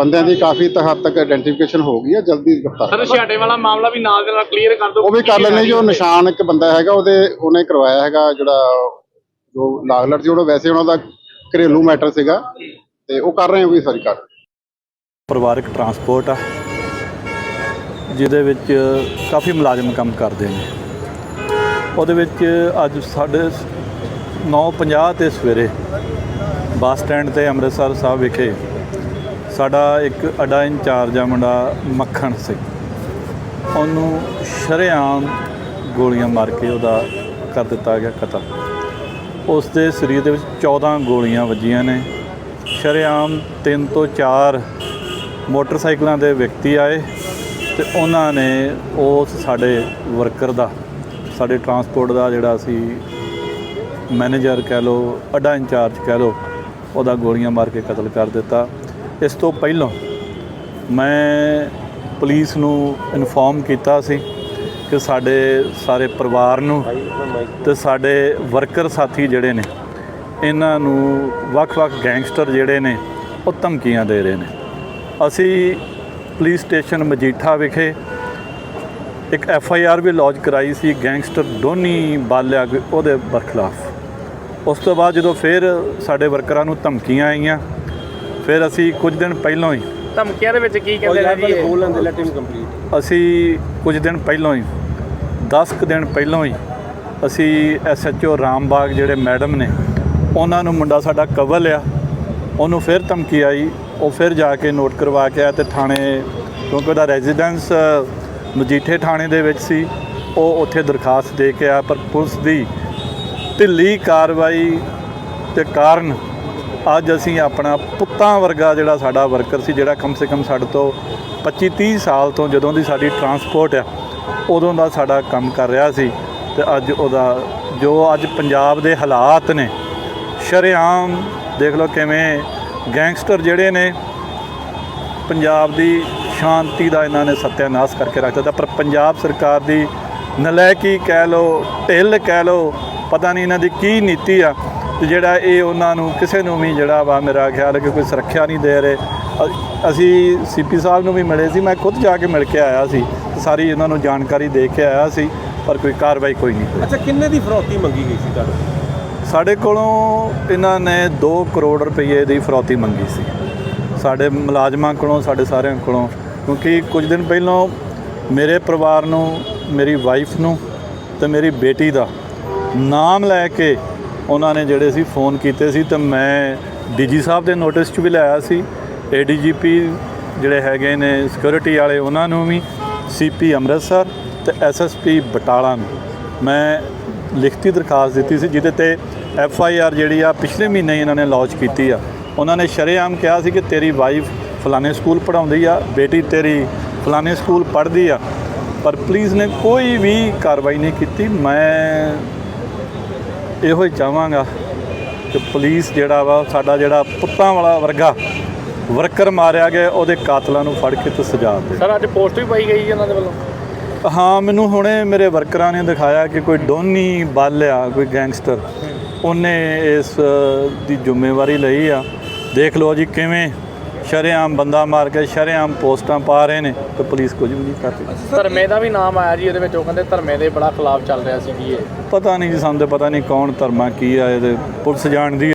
ਬੰਦਿਆਂ ਦੀ ਕਾਫੀ ਤ- ਹੱਦ ਤੱਕ ਆਇਡੈਂਟੀਫਿਕੇਸ਼ਨ ਹੋ ਗਈ ਹੈ ਜਲਦੀ ਗ੍ਰਿਫਤਾਰ ਸਰ। ਛਾਟੇ ਵਾਲਾ ਮਾਮਲਾ ਵੀ ਨਾਲ ਦੇ ਨਾਲ ਕਲੀਅਰ ਕਰ ਦਿਓ। ਉਹ ਵੀ ਕਰ ਲੈਣੇ ਜੋ ਨਿਸ਼ਾਨ ਇੱਕ ਬੰਦਾ ਹੈਗਾ ਉਹਦੇ ਉਹਨੇ ਕਰਵਾਇਆ ਹੈਗਾ ਜਿਹੜਾ ਜੋ ਲਾਗਲਟ ਸੀ ਉਹਦਾ ਵੈਸੇ ਉਹਨਾਂ ਦਾ ਘਰੇਲੂ ਮੈਟਰ ਸੀਗਾ ਤੇ ਉਹ ਕਰ ਰਹੇ ਹੋ ਵੀ ਸਾਰੀ ਕਰ ਪਰਿਵਾਰਕ ਟਰਾਂਸਪੋਰਟ ਆ ਜਿਹਦੇ ਵਿੱਚ ਕਾਫੀ ਮੁਲਾਜ਼ਮ ਕੰਮ ਕਰਦੇ ਨੇ। ਉਹਦੇ ਵਿੱਚ ਅੱਜ ਸਾਡੇ 9:50 ਤੇ ਸਵੇਰੇ ਬੱਸ ਸਟੈਂਡ ਤੇ ਅੰਮ੍ਰਿਤਸਰ ਸਾਹਿਬ ਵਿਖੇ ਸਾਡਾ ਇੱਕ ਅਡਾ ਇੰਚਾਰਜ ਆ ਮੁੰਡਾ ਮੱਖਣ ਸਿੰਘ। ਉਹਨੂੰ ਸ਼ਰੇਆਮ ਗੋਲੀਆਂ ਮਾਰ ਕੇ ਉਹਦਾ ਕਰ ਦਿੱਤਾ ਗਿਆ ਕਤਲ। ਉਸ ਦੇ ਸਰੀਰ ਦੇ ਵਿੱਚ 14 ਗੋਲੀਆਂ ਵੱਜੀਆਂ ਨੇ। ਸ਼ਰੇਆਮ 3 ਤੋਂ 4 ਮੋਟਰਸਾਈਕਲਾਂ ਦੇ ਵਿਅਕਤੀ ਆਏ ਤੇ ਉਹਨਾਂ ਨੇ ਉਸ ਸਾਡੇ ਵਰਕਰ ਦਾ, ਸਾਡੇ ਟਰਾਂਸਪੋਰਟ ਦਾ ਜਿਹੜਾ ਸੀ ਮੈਨੇਜਰ ਕਹਿ ਲਓ, ਅੱਡਾ ਇੰਚਾਰਜ ਕਹਿ ਲਓ, ਉਹਦਾ ਗੋਲੀਆਂ ਮਾਰ ਕੇ ਕਤਲ ਕਰ ਦਿੱਤਾ। ਇਸ ਤੋਂ ਪਹਿਲਾਂ ਮੈਂ ਪੁਲਿਸ ਨੂੰ ਇਨਫੋਰਮ ਕੀਤਾ ਸੀ ਕਿ ਸਾਡੇ ਸਾਰੇ ਪਰਿਵਾਰ ਨੂੰ ਤੇ ਸਾਡੇ ਵਰਕਰ ਸਾਥੀ ਜਿਹੜੇ ਨੇ, ਇਹਨਾਂ ਨੂੰ ਵੱਖ-ਵੱਖ ਗੈਂਗਸਟਰ ਜਿਹੜੇ ਨੇ, ਉਹ ਧਮਕੀਆਂ ਦੇ ਰਹੇ ਨੇ। ਅਸੀਂ ਪੁਲਿਸ ਸਟੇਸ਼ਨ ਮਜੀਠਾ ਵਿਖੇ ਇੱਕ ਐਫ ਆਈ ਆਰ ਵੀ ਲੌਂਚ ਕਰਾਈ ਸੀ, ਗੈਂਗਸਟਰ ਡੋਨੀ ਬਾਲਿਆ ਉਹਦੇ ਬਰਖਲਾਫ। ਉਸ ਤੋਂ ਬਾਅਦ ਜਦੋਂ ਫਿਰ ਸਾਡੇ ਵਰਕਰਾਂ ਨੂੰ ਧਮਕੀਆਂ ਆਈਆਂ ਫਿਰ ਅਸੀਂ ਕੁਝ ਦਿਨ ਪਹਿਲਾਂ ਹੀ ਧਮਕੀਆਂ ਦੇ ਵਿੱਚ ਕੀ ਕਹਿੰਦੇ ਨੇ ਜੀ? ਇਹ? ਅਸੀਂ ਕੁਝ ਦਿਨ ਪਹਿਲਾਂ ਹੀ 10 ਕੁ ਦਿਨ ਪਹਿਲਾਂ ਹੀ ਅਸੀਂ ਐਸ ਐਚ ਓ ਰਾਮਬਾਗ ਜਿਹੜੇ ਮੈਡਮ ਨੇ ਉਹਨਾਂ ਨੂੰ ਮੁੰਡਾ ਸਾਡਾ ਕਵਲ ਆ ਉਹਨੂੰ ਫਿਰ ਧਮਕੀ ਆਈ ਉਹ ਫਿਰ ਜਾ ਕੇ ਨੋਟ ਕਰਵਾ ਕੇ ਆਇਆ ਤੇ ਥਾਣੇ ਕਿਉਂਕਿ ਉਹਦਾ ਰੈਜ਼ੀਡੈਂਸ ਮਜੀਠੇ ਥਾਣੇ ਦੇ ਵਿੱਚ ਸੀ। ਉਹ ਉੱਥੇ ਦਰਖਾਸਤ ਦੇ ਕੇ ਆ ਪਰ ਪੁਲਿਸ ਦੀ ਢਿੱਲੀ ਕਾਰਵਾਈ ਤੇ ਕਾਰਨ ਅੱਜ ਅਸੀਂ ਆਪਣਾ ਪੁੱਤਾਂ ਵਰਗਾ ਜਿਹੜਾ ਸਾਡਾ ਵਰਕਰ ਸੀ, ਜਿਹੜਾ ਕਮ ਸੇ ਕਮ ਸਾਡੇ ਤੋਂ 25 30 ਸਾਲ ਤੋਂ ਜਦੋਂ ਦੀ ਸਾਡੀ ਟਰਾਂਸਪੋਰਟ ਆ, ਉਦੋਂ ਦਾ ਸਾਡਾ ਕੰਮ ਕਰ ਰਿਹਾ ਸੀ ਤੇ ਅੱਜ ਉਹਦਾ ਜੋ ਅੱਜ ਪੰਜਾਬ ਦੇ ਹਾਲਾਤ ਨੇ, ਸ਼ਰੇਆਮ ਦੇਖ ਲਓ ਕਿਵੇਂ ਗੈਂਗਸਟਰ ਜਿਹੜੇ ਨੇ, ਪੰਜਾਬ ਦੀ ਸ਼ਾਂਤੀ ਦਾ ਇਹਨਾਂ ਨੇ ਸਤਿਆਨਾਸ ਕਰਕੇ ਰੱਖ ਦਿੱਤਾ। ਪਰ ਪੰਜਾਬ ਸਰਕਾਰ ਦੀ ਨਲਾਇਕੀ ਕਹਿ ਲਓ, ਢਿੱਲ ਕਹਿ ਲਓ, ਪਤਾ ਨਹੀਂ ਇਹਨਾਂ ਦੀ ਕੀ ਨੀਤੀ ਆ। ਤੇ ਜਿਹੜਾ ਇਹ ਉਹਨਾਂ ਨੂੰ ਕਿਸੇ ਨੂੰ ਵੀ ਜਿਹੜਾ ਵਾ ਮੇਰਾ ਖਿਆਲ ਹੈ ਕਿ ਕੋਈ ਸੁਰੱਖਿਆ ਨਹੀਂ ਦੇ ਰਹੇ। ਅਸੀਂ ਸੀਪੀ ਸਾਹਿਬ ਨੂੰ ਵੀ ਮਿਲੇ ਸੀ ਮੈਂ ਖੁਦ ਜਾ ਕੇ ਮਿਲ ਕੇ ਆਇਆ ਸੀ ਸਾਰੀ ਇਹਨਾਂ ਨੂੰ ਜਾਣਕਾਰੀ ਦੇ ਕੇ ਆਇਆ ਸੀ ਪਰ ਕੋਈ ਕਾਰਵਾਈ ਕੋਈ ਨਹੀਂ ਹੋਈ। ਅੱਛਾ ਕਿੰਨੇ ਦੀ ਫਰੌਤੀ ਮੰਗੀ ਗਈ ਸੀ ਤੁਹਾਨੂੰ ਸਾਡੇ ਕੋਲੋਂ ਇਹਨਾਂ ਨੇ 2 ਕਰੋੜ ਰੁਪਏ ਦੀ ਫਰੌਤੀ ਮੰਗੀ ਸੀ। ਸਾਡੇ ਮੁਲਾਜ਼ਮਾਂ ਕੋਲੋਂ ਸਾਡੇ ਸਾਰਿਆਂ ਕੋਲੋਂ ਕਿਉਂਕਿ ਕੁਝ ਦਿਨ ਪਹਿਲਾਂ ਮੇਰੇ ਪਰਿਵਾਰ ਨੂੰ ਮੇਰੀ ਵਾਈਫ ਨੂੰ ਤੇ ਮੇਰੀ ਬੇਟੀ ਦਾ ਨਾਮ ਲੈ ਕੇ ਉਹਨਾਂ ਨੇ ਜਿਹੜੇ ਸੀ ਫੋਨ ਕੀਤੇ ਸੀ ਤੇ ਮੈਂ ਡੀਜੀ ਸਾਹਿਬ ਦੇ ਨੋਟਿਸ 'ਚ ਵੀ ਲਾਇਆ ਸੀ ਏਡੀਜੀਪੀ ਜਿਹੜੇ ਹੈਗੇ ਨੇ ਸਿਕਿਉਰਿਟੀ ਵਾਲੇ ਉਹਨਾਂ ਨੂੰ ਵੀ ਸੀਪੀ ਅੰਮ੍ਰਿਤਸਰ ਤੇ ਐਸਐਸਪੀ ਬਟਾਲਾ ਨੂੰ। ਮੈਂ ਲਿਖਤੀ ਦਰਖਾਸਤ ਦਿੱਤੀ ਸੀ ਜਿਹਦੇ ਤੇ ਐਫ ਆਈ ਆਰ ਜਿਹੜੀ ਆ ਪਿਛਲੇ ਮਹੀਨੇ ਹੀ ਇਹਨਾਂ ਨੇ ਲਾਂਚ ਕੀਤੀ ਆ। ਉਹਨਾਂ ਨੇ ਸ਼ਰੇਆਮ ਕਿਹਾ ਸੀ ਕਿ ਤੇਰੀ ਵਾਈਫ ਫਲਾਣੇ ਸਕੂਲ ਪੜ੍ਹਾਉਂਦੀ ਆ, ਬੇਟੀ ਤੇਰੀ ਫਲਾਣੇ ਸਕੂਲ ਪੜ੍ਹਦੀ ਆ, ਪਰ ਪੁਲਿਸ ਨੇ ਕੋਈ ਵੀ ਕਾਰਵਾਈ ਨਹੀਂ ਕੀਤੀ। ਮੈਂ ਇਹੋ ਹੀ ਚਾਹਾਂਗਾ ਕਿ ਪੁਲਿਸ ਜਿਹੜਾ ਵਾ ਸਾਡਾ ਜਿਹੜਾ ਪੁੱਤਾਂ ਵਾਲਾ ਵਰਗਾ ਵਰਕਰ ਮਾਰਿਆ ਗਿਆ ਉਹਦੇ ਕਾਤਲਾਂ ਨੂੰ ਫੜ ਕੇ ਤੇ ਸਜ਼ਾ ਦੇ ਸਰ ਅੱਜ ਪੋਸਟ ਵੀ ਪਾਈ ਗਈ ਇਹਨਾਂ ਦੇ ਵੱਲੋਂ? ਹਾਂ ਮੈਨੂੰ ਹੁਣੇ ਮੇਰੇ ਵਰਕਰਾਂ ਨੇ ਦਿਖਾਇਆ ਕਿ ਕੋਈ ਡੋਨੀ ਬਾਲਿਆ ਕੋਈ ਗੈਂਗਸਟਰ। ਉਹਨੇ ਇਸ ਦੀ ਜ਼ਿੰਮੇਵਾਰੀ ਲਈ ਆ। ਦੇਖ ਲਓ ਜੀ ਕਿਵੇਂ ਸ਼ਰੇਆਮ ਬੰਦਾ ਮਾਰ ਕੇ ਸ਼ਰੇਆਮ ਪੋਸਟਾਂ ਪਾ ਰਹੇ ਨੇ ਤੇ ਪੁਲਿਸ ਕੁਝ ਵੀ ਨਹੀਂ ਕਰ ਰਹੀ। ਧਰਮੇ ਦਾ ਵੀ ਨਾਮ ਆਇਆ ਜੀ ਇਹਦੇ ਵਿੱਚ ਉਹ ਕਹਿੰਦੇ ਧਰਮੇ ਦੇ ਬੜਾ ਖਿਲਾਫ ਚੱਲ ਰਿਹਾ ਸੀ ਜੀ ਇਹ। ਪਤਾ ਨਹੀਂ ਜੀ ਸਾਨੂੰ ਤਾਂ ਪਤਾ ਨਹੀਂ ਕੌਣ ਧਰਮਾ ਕੀ ਆ ਇਹਦੇ ਪੁਲਿਸ ਜਾਣਦੀ